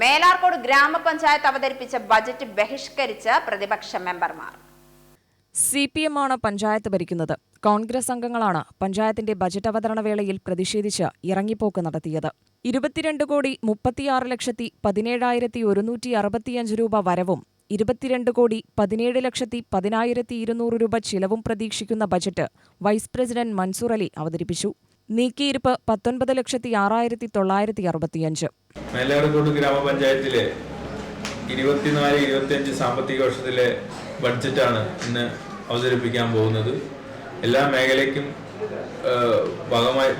മേലാർക്കോട് ഗ്രാമപഞ്ചായത്ത് അവതരിപ്പിച്ച ബജറ്റ് ബഹിഷ്കരിച്ച് പ്രതിപക്ഷ മെമ്പർമാർ. സി പി എം ആണ് പഞ്ചായത്ത് ഭരിക്കുന്നത്. കോൺഗ്രസ് അംഗങ്ങളാണ് പഞ്ചായത്തിന്റെ ബജറ്റ് അവതരണ വേളയിൽ പ്രതിഷേധിച്ച് ഇറങ്ങിപ്പോക്ക് നടത്തിയത്. ഇരുപത്തിരണ്ട് കോടി മുപ്പത്തിയാറ് ലക്ഷത്തി പതിനേഴായിരത്തി ഒരുന്നൂറ്റി അറുപത്തിയഞ്ച് രൂപ വരവും ഇരുപത്തിരണ്ട് കോടി പതിനേഴ് ലക്ഷത്തി പതിനായിരത്തി ഇരുന്നൂറ് രൂപ ചിലവും പ്രതീക്ഷിക്കുന്ന budget vice president Mansoor Ali അവതരിപ്പിച്ചു. നീക്കിയിരിപ്പ് പത്തൊൻപത് ലക്ഷത്തി ആറായിരത്തി തൊള്ളായിരത്തി അറുപത്തിയഞ്ച്. മേലാർക്കോട് ഗ്രാമപഞ്ചായത്തിലെ ഇരുപത്തിനാല് ഇരുപത്തിയഞ്ച് സാമ്പത്തിക വർഷത്തിലെ ബഡ്ജറ്റാണ് ഇന്ന് അവതരിപ്പിക്കാൻ പോകുന്നത്. എല്ലാ മേഖലയ്ക്കും ഭാഗമായി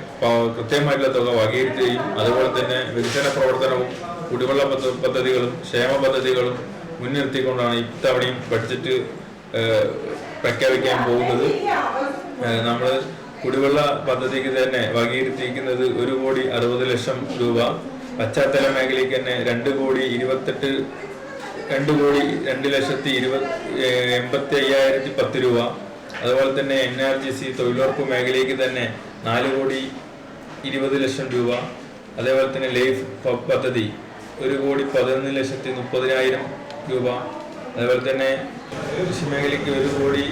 കൃത്യമായിട്ടുള്ള തുക വകയിരുത്തുകയും അതുപോലെ തന്നെ വികസന പ്രവർത്തനവും കുടിവെള്ള പദ്ധതികളും ക്ഷേമ പദ്ധതികളും മുൻനിർത്തിക്കൊണ്ടാണ് ഇത്തവണയും ബഡ്ജറ്റ് പ്രഖ്യാപിക്കാൻ പോകുന്നത്. നമ്മൾ കുടിവെള്ള പദ്ധതിക്ക് തന്നെ വകയിരുത്തിയിരിക്കുന്നത് ഒരു കോടി അറുപത് ലക്ഷം രൂപ. പശ്ചാത്തല മേഖലയ്ക്ക് തന്നെ രണ്ട് കോടി ഇരുപത്തെട്ട് രണ്ട് കോടി രണ്ട് ലക്ഷത്തി ഇരുപത് എൺപത്തി അയ്യായിരത്തി പത്ത് രൂപ. അതുപോലെ തന്നെ എൻ ആർ ജി സി തൊഴിലുറപ്പ് മേഖലയ്ക്ക് തന്നെ നാല് കോടി ഇരുപത് ലക്ഷം രൂപ. അതേപോലെ തന്നെ ലൈഫ് പദ്ധതി ഒരു കോടി പതിനൊന്ന് ലക്ഷത്തി മുപ്പതിനായിരം രൂപ. അതേപോലെ തന്നെ കൃഷി മേഖലയ്ക്ക് ഒരു കോടി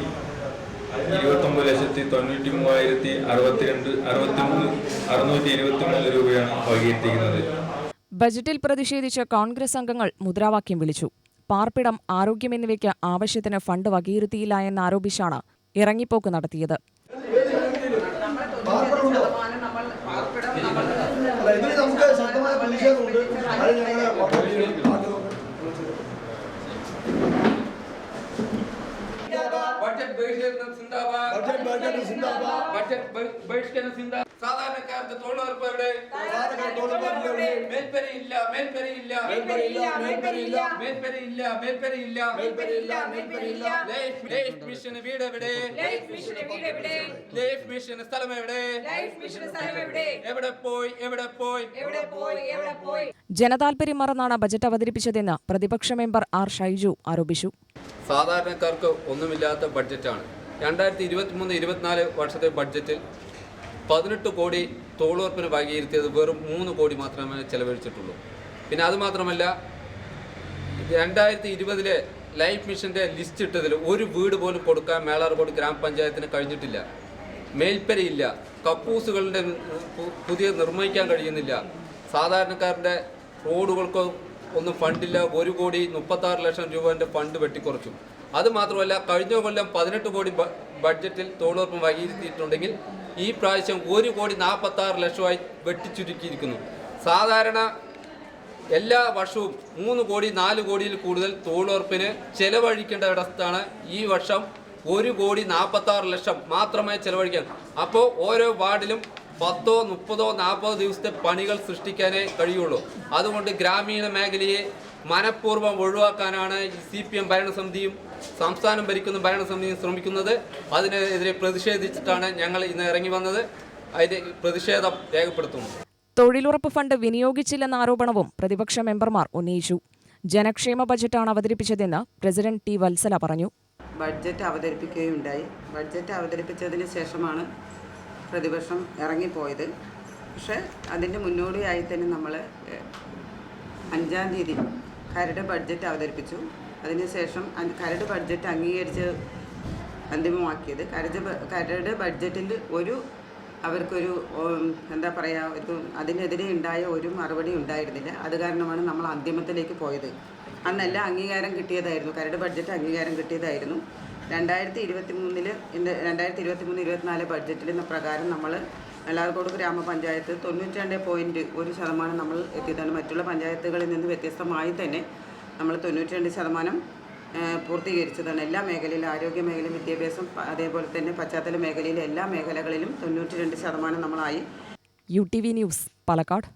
ഇരുപത്തൊമ്പത് ലക്ഷത്തി തൊണ്ണൂറ്റി മൂവായിരത്തി അറുപത്തിരണ്ട് അറുപത്തി മൂന്ന് അറുന്നൂറ്റി ഇരുപത്തി മൂന്ന് രൂപയാണ് വകയിരുത്തിയിരിക്കുന്നത്. ബജറ്റിൽ പ്രതിഷേധിച്ച കോൺഗ്രസ് അംഗങ്ങൾ മുദ്രാവാക്യം വിളിച്ചു. പാർപ്പിടം ആരോഗ്യം എന്നിവയ്ക്ക് ആവശ്യത്തിന് ഫണ്ട് വകയിരുത്തിയില്ല എന്നാരോപിച്ചാണ് ഇറങ്ങിപ്പോക്ക് നടത്തിയത്. നമുക്ക് ബഹിഷ്കരണം സിന്ദാബാദ് ബഡ്ജറ്റ് ബഡ്ജറ്റ് സിന്ദാബാദ് ബഡ്ജറ്റ് ബഹി- ബഹിഷ്കരണം സിന്ദാബാദ് സാധാരണക്കാർക്ക് തൊഴിലുറപ്പ് മേൽപ്പരിയില്ല മേൽപ്പരിയില്ല. മേൽപ്പരിയില്ല, മേൽപ്പരിയില്ല. മേൽപ്പരിയില്ല മേൽപ്പരിയില്ല. മേൽപ്പരിയില്ല, മേൽപ്പരിയില്ല. ലൈഫ് ലൈഫ് മിഷൻ വീട് എവിടെ? ലൈഫ് മിഷൻ വീട് എവിടെ? ലൈഫ് മിഷൻ സ്ഥലം എവിടെ? ലൈഫ് മിഷൻ സ്ഥലം എവിടെ? എവിടെ പോയി എവിടെ പോയി? എവിടെ പോയി എവിടെ പോയി? ജനതാൽപര്യം മറന്നാണ് ബജറ്റ് അവതരിപ്പിച്ചതെന്ന് പ്രതിപക്ഷ മെമ്പർ ആർ ഷൈജു ആരോപിച്ചു. സാധാരണക്കാർക്ക് ഒന്നുമില്ലാത്ത ബഡ്ജറ്റാണ്. രണ്ടായിരത്തി ഇരുപത്തി മൂന്ന് ഇരുപത്തിനാല് വർഷത്തെ ബഡ്ജറ്റിൽ പതിനെട്ട് കോടി തൊഴിലുറപ്പിന് വകയിരുത്തിയത് വെറും മൂന്ന് കോടി മാത്രമേ ചെലവഴിച്ചിട്ടുള്ളൂ. പിന്നെ അതുമാത്രമല്ല രണ്ടായിരത്തി ഇരുപതിലെ ലൈഫ് മിഷന്റെ ലിസ്റ്റ് ഇട്ടതിൽ ഒരു വീട് പോലും കൊടുക്കാൻ മേളാർകോട് ഗ്രാമപഞ്ചായത്തിന് കഴിഞ്ഞിട്ടില്ല. മേൽപ്പരയില്ല. കക്കൂസുകളുടെ പുതിയ നിർമ്മിക്കാൻ കഴിയുന്നില്ല. സാധാരണക്കാരുടെ റോഡുകൾക്ക് ഒന്നും ഫണ്ടില്ല. ഒരു കോടി മുപ്പത്താറ് ലക്ഷം രൂപേന്റെ ഫണ്ട് വെട്ടിക്കുറച്ചു. അത് മാത്രമല്ല കഴിഞ്ഞ കൊല്ലം പതിനെട്ട് കോടി ബഡ്ജറ്റിൽ തൊഴിലുറപ്പ് വകയിരുത്തിയിട്ടുണ്ടെങ്കിൽ ഈ പ്രാവശ്യം ഒരു കോടി നാൽപ്പത്താറ് ലക്ഷമായി വെട്ടിച്ചുരുക്കിയിരിക്കുന്നു. സാധാരണ എല്ലാ വർഷവും മൂന്ന് കോടി നാല് കോടിയിൽ കൂടുതൽ തൊഴിലുറപ്പിന് ചെലവഴിക്കേണ്ട ഇടത്താണ് ഈ വർഷം ഒരു കോടി നാൽപ്പത്താറ് ലക്ഷം മാത്രമായി ചെലവഴിക്കാൻ. അപ്പോൾ ഓരോ വാർഡിലും പത്തോ മുപ്പതോ നാൽപ്പതോ ദിവസത്തെ പണികൾ സൃഷ്ടിക്കാനേ കഴിയുള്ളൂ. അതുകൊണ്ട് ഗ്രാമീണ മേഖലയെ മനഃപൂർവം ഒഴിവാക്കാനാണ് സി പി എം ഭരണസമിതിയും സംസ്ഥാനം ഭരിക്കുന്ന ഭരണസമിതിയും ശ്രമിക്കുന്നത് അതിനെതിരെ പ്രതിഷേധിച്ചിട്ടാണ് ഞങ്ങൾ ഇന്ന് ഇറങ്ങി വന്നത്. അതിന്റെ പ്രതിഷേധം രേഖപ്പെടുത്തുന്നു. തൊഴിലുറപ്പ് ഫണ്ട് വിനിയോഗിച്ചില്ലെന്ന ആരോപണവും പ്രതിപക്ഷ മെമ്പർമാർ ഉന്നയിച്ചു. ജനക്ഷേമ ബജറ്റാണ് അവതരിപ്പിച്ചതെന്ന് പ്രസിഡന്റ് ടി വത്സല പറഞ്ഞു. ബഡ്ജറ്റ് അവതരിപ്പിക്കുകയുണ്ടായി. ബഡ്ജറ്റ് അവതരിപ്പിച്ചതിന് ശേഷമാണ് പ്രതിപക്ഷം ഇറങ്ങിപ്പോയത്. പക്ഷേ അതിന്റെ മുന്നോടിയായി തന്നെ നമ്മൾ അഞ്ചാം തീയതി കരട് ബഡ്ജറ്റ് അവതരിപ്പിച്ചു. അതിനുശേഷം കരട് ബഡ്ജറ്റ് അംഗീകരിച്ച് അന്തിമമാക്കിയത്. കരട് കരട് ബഡ്ജറ്റിൽ ഒരു അവർക്കൊരു എന്താ പറയുക ഒരു അതിനെതിരെ ഉണ്ടായ ഒരു മറുപടി ഉണ്ടായിരുന്നില്ല. അത് കാരണമാണ് നമ്മൾ അന്തിമത്തിലേക്ക് പോയത്. അന്നെല്ലാം അംഗീകാരം കിട്ടിയതായിരുന്നു. കരട് ബഡ്ജറ്റ് അംഗീകാരം കിട്ടിയതായിരുന്നു. രണ്ടായിരത്തി ഇരുപത്തി മൂന്നിൽ രണ്ടായിരത്തി ഇരുപത്തി മൂന്ന് ഇരുപത്തിനാല് ബഡ്ജറ്റിൽ പ്രകാരം നമ്മൾ വെള്ളാർക്കോട് ഗ്രാമപഞ്ചായത്ത് തൊണ്ണൂറ്റി രണ്ട് പോയിന്റ് ഒരു ശതമാനം നമ്മൾ എത്തിയതാണ്. മറ്റുള്ള പഞ്ചായത്തുകളിൽ നിന്ന് വ്യത്യസ്തമായി തന്നെ നമ്മൾ തൊണ്ണൂറ്റി രണ്ട് ശതമാനം പൂർത്തീകരിച്ചതാണ്. എല്ലാ മേഖലയിലും ആരോഗ്യ മേഖലയും വിദ്യാഭ്യാസം അതേപോലെ തന്നെ പശ്ചാത്തല മേഖലയിലെ എല്ലാ മേഖലകളിലും തൊണ്ണൂറ്റി രണ്ട് ശതമാനം നമ്മളായി. U T V news Palakkad.